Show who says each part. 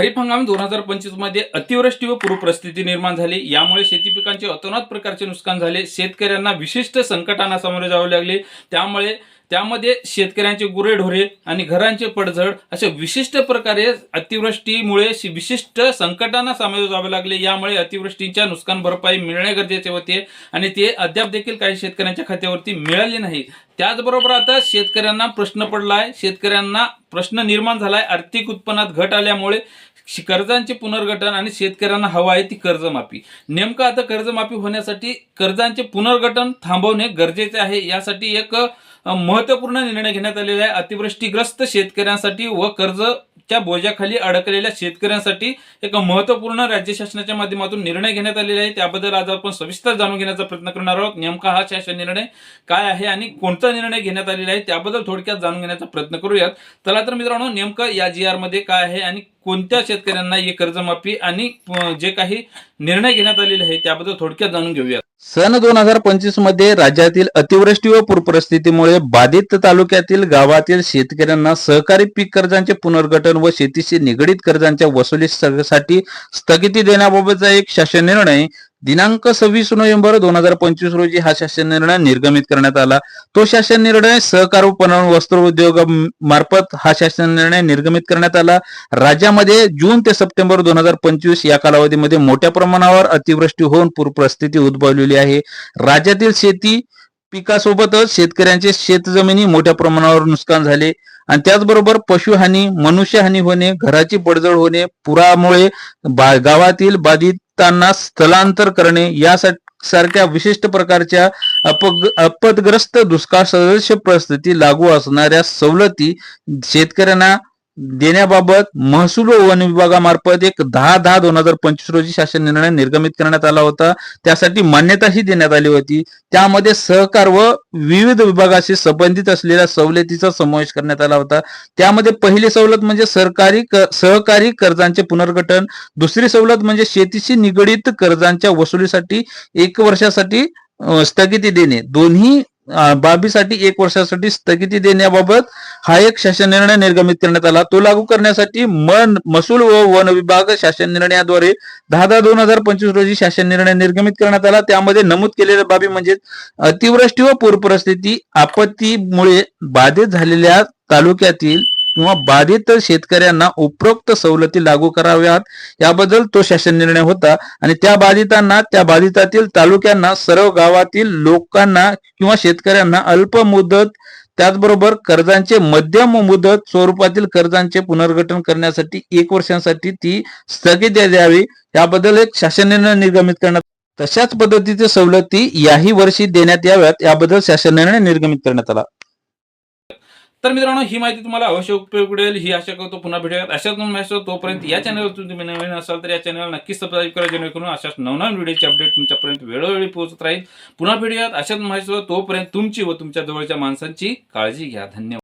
Speaker 1: खरीप हंगाम दोन हजार पंचवीसमध्ये अतिवृष्टी व पूरपरिस्थिती निर्माण झाली. यामुळे शेती पिकांचे अतोनात प्रकारचे नुकसान झाले. शेतकऱ्यांना विशिष्ट संकटांना सामोरे जावे लागले. त्यामुळे त्यामध्ये शेतकऱ्यांचे गुरेढोरे आणि घरांचे पडझड अशा विशिष्ट प्रकारे अतिवृष्टीमुळे विशिष्ट संकटांना सामोरे जावे लागले. यामुळे अतिवृष्टीच्या नुकसान भरपाई मिळणे गरजेचे होते आणि ते अद्याप देखील काही शेतकऱ्यांच्या खात्यावरती मिळाले नाही. त्याचबरोबर आता शेतकऱ्यांना प्रश्न पडलाय. शेतकऱ्यांना प्रश्न निर्माण झालाय. आर्थिक उत्पन्नात घट आल्यामुळे कर्जांचे पुनर्गठन आणि शेतकऱ्यांना हवा आहे ती कर्जमाफी. नेमकं आता कर्जमाफी होण्यासाठी कर्जांचे पुनर्गठन थांबवणे गरजेचे आहे. यासाठी एक महत्त्वपूर्ण महत्त्वपूर्ण निर्णय घेण्यात आलेला आहे. अतिवृष्टीग्रस्त शेतकऱ्यांसाठी व कर्जच्या बोजाखाली अडकलेल्या शेतकऱ्यांसाठी एक महत्त्वपूर्ण राज्य शासनाच्या माध्यमातून निर्णय घेण्यात आलेला आहे. त्याबद्दल आज आपण सविस्तर जाणून घेण्याचा प्रयत्न करणार आहोत. नेमका हा शासन निर्णय काय आहे आणि कोणता निर्णय घेण्यात आलेला आहे त्याबद्दल थोडक्यात जाणून घेण्याचा प्रयत्न करूयात. चला तर मित्रांनो नेमकं या जी मध्ये काय आहे आणि कोणत्या शेतकऱ्यांना ही कर्जमाफी आणि जे काही निर्णय घेण्यात आलेले आहे त्याबद्दल थोडक्यात जाणून घेऊयात.
Speaker 2: सन दोन हजार पंचवीसमध्ये राज्यातील अतिवृष्टी व पूर परिस्थितीमुळे बाधित तालुक्यातील गावातील शेतकऱ्यांना सहकारी पीक कर्जांचे पुनर्गठन व शेतीशी निगडीत कर्जांच्या वसुलीसाठी स्थगिती देण्याबाबतचा एक शासन निर्णय दिनांक सव्वीस नोव्हेंबर दोन हजार पंचवीस रोजी हा शासन निर्णय निर्गमित करण्यात आला. तो शासन निर्णय सहकार पणन वस्त्र उद्योग मार्फत हा शासन निर्णय निर्गमित करण्यात आला. राज्यामध्ये जून ते सप्टेंबर दोन हजार पंचवीस या कालावधीमध्ये मोठ्या प्रमाणावर अतिवृष्टी होऊन पूर परिस्थिती उद्भवलेली आहे. राज्यातील शेती पिकासोबतच शेतकऱ्यांचे शेतजमिनी मोठ्या प्रमाणावर नुकसान झाले आणि त्याचबरोबर पशुहानी मनुष्यहानी होणे घराची पडझड होणे पुरामुळे बा- गावातील त्यांना स्थलांतर करणे यासारख्या सारख्या विशिष्ट प्रकारच्या अपग अपदग्रस्त दुष्काळ सदृश परिस्थिती लागू असणाऱ्या सवलती शेतकऱ्यांना देण्याबाबत महसूल व वन विभागामार्फत एक दहा दहा दोन हजार पंचवीस रोजी शासन निर्णय निर्गमित करण्यात आला होता. त्यासाठी मान्यताही देण्यात आली होती. त्यामध्ये सहकार व विविध विभागाशी संबंधित असलेल्या सवलतीचा समावेश करण्यात आला होता. त्यामध्ये पहिली सवलत म्हणजे सरकारी सहकारी कर्जांचे पुनर्गठन. दुसरी सवलत म्हणजे शेतीशी निगडीत कर्जांच्या वसुलीसाठी एक वर्षासाठी स्थगिती देणे. दोन्ही बाबीसाठी एक वर्षासाठी स्थगिती देण्याबाबत हा एक शासन निर्णय निर्गमित करण्यात आला. तो लागू करण्यासाठी मन महसूल व वन विभाग शासन निर्णयाद्वारे दहा दहा दोन हजार पंचवीस रोजी शासन निर्णय निर्गमित करण्यात आला. त्यामध्ये नमूद केलेल्या बाबी म्हणजे अतिवृष्टी व पूर परिस्थिती आपत्तीमुळे बाधित झालेल्या तालुक्यातील किंवा बाधित शेतकऱ्यांना उपरोक्त सवलती लागू कराव्यात याबद्दल तो शासन निर्णय होता. आणि त्या बाधितांना त्या बाधितातील तालुक्यांना सर्व गावातील लोकांना किंवा शेतकऱ्यांना अल्प मुदत त्याचबरोबर कर्जांचे मध्यम मुदत स्वरूपातील कर्जांचे पुनर्गठन करण्यासाठी एक वर्षांसाठी ती स्थगिती द्यावी याबद्दल एक शासन निर्णय निर्गमित करण्यात तशाच पद्धतीचे सवलती याही वर्षी देण्यात याव्यात याबद्दल शासन निर्णय निर्गमित करण्यात आला.
Speaker 1: तर मित्रांनो ही माहिती तुम्हाला अवश्य उपयोग पडेल. ही आशा करतो पुन्हा भेटूयात अशाच मॅच तोपर्यंत या चॅनलवर तुम्ही नवीन असाल तर या चॅनलला नक्कीच सबस्क्राईब करा जेणेकरून अशाच नवनवीन व्हिडिओचे अपडेट तुमच्यापर्यंत वेळोवेळी पोहोचत राहील. पुन्हा भेटूयात अशाच माहिती तोपर्यंत तुमची व तुमच्या जवळच्या माणसांची काळजी घ्या. धन्यवाद.